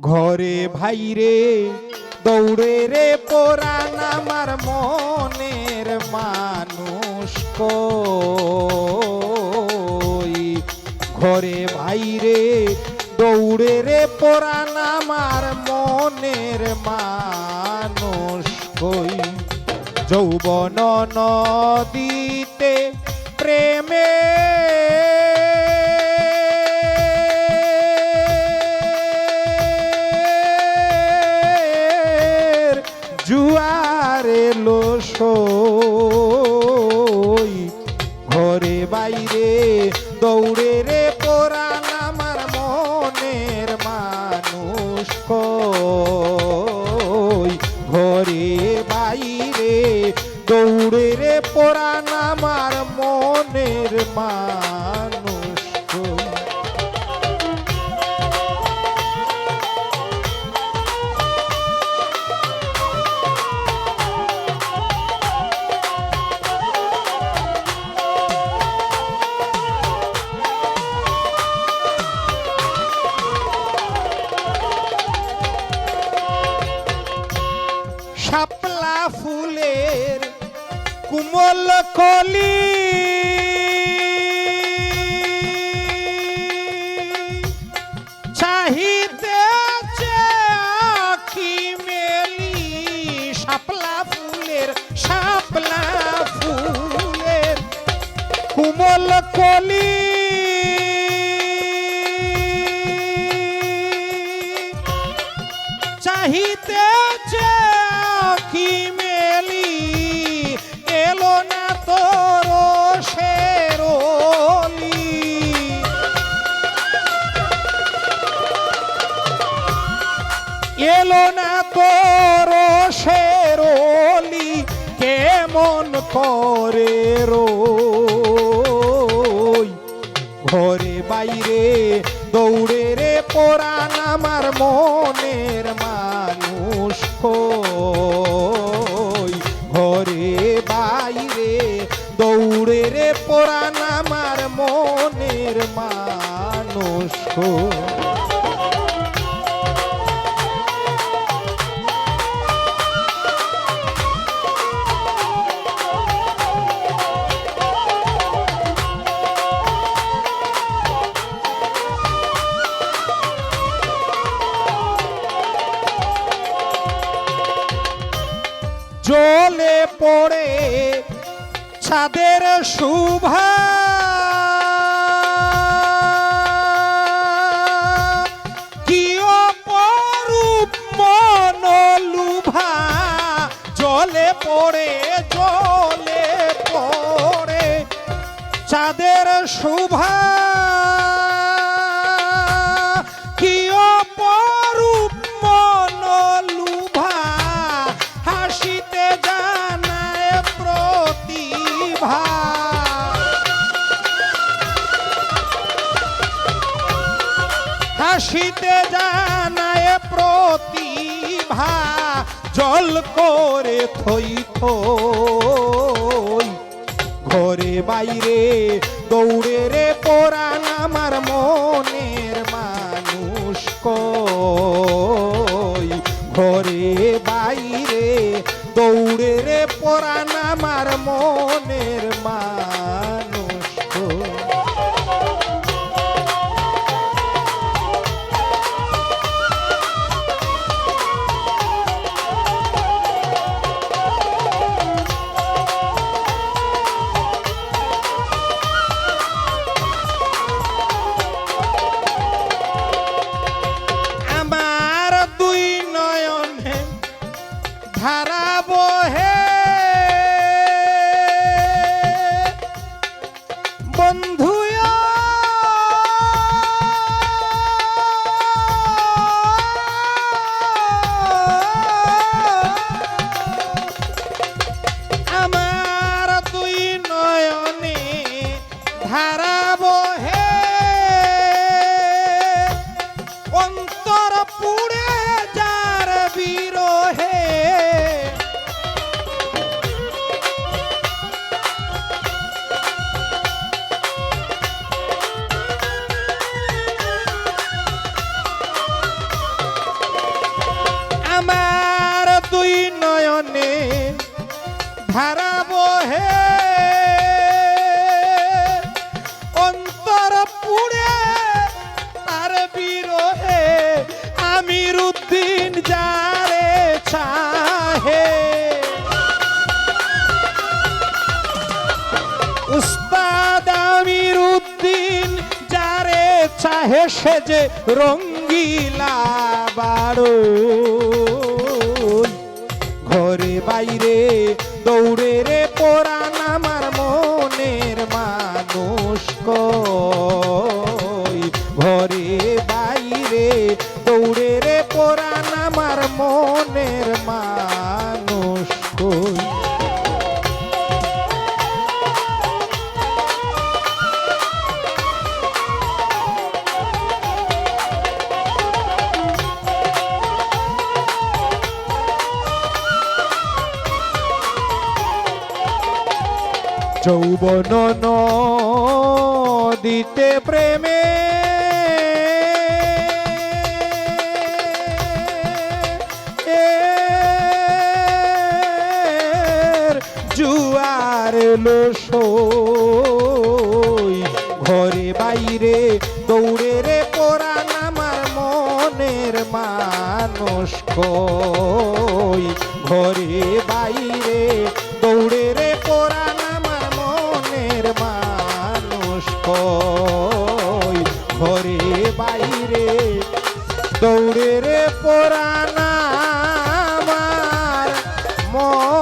ঘরে ভাইরে দৌড়ে রে পোরান আমার মনের মানুষ ঘরে ভাইরে দৌড়ে রে পোরান আমার মনের মানুষ কই? যৌবন নদীতে প্রেমে বাইরে দৌড়ে রে পোরান আমার মনের মানুষ কই? ঘরে বাইরে দৌড়ে রে পোরান আমার মনের মানুষ ফুলের কুমল কলি। চাহিতে আখি মেলি শাপলা ফুলের শাপলা ফুলের কুমল কলি। চাহিতে যে আখি মেলি এলো না তোর শেরলি এলো না তোর শেরলি কেমন করে রই বাইরে দৌড়ে রে পোরান আমার মনের মানুষ ঘরে বাইরে দৌড়ে রে পোরান আমার মনের মানুষ ছাদের শুভা। জলে পড়ে জলে পড়ে। চাঁদের শোভা। হাসিতে জানায় প্রতিভা, জল করে থই থই। ঘরে বাইরে দৌড়ে রে পোরান আমার মনের মানুষ কই? ঘরে বাইরে দৌড়ে রে পোরান আমার মনের মানুষ হারাবো হে। অন্তর পুড়ে যার বিরোহে। আমার দুই নয়নে হে। চাহে সে যে রঙ্গিলা বারো। ঘরে বাইরে দৌড়ে রে পোড়ান আমার মনের মানুষ ঘরে যৌবন দিতে প্রেমে। জুয়ার এলো সই ঘরে বাইরে দৌড়ে রে পোড়ান আমার মনের কই? ঘরে মন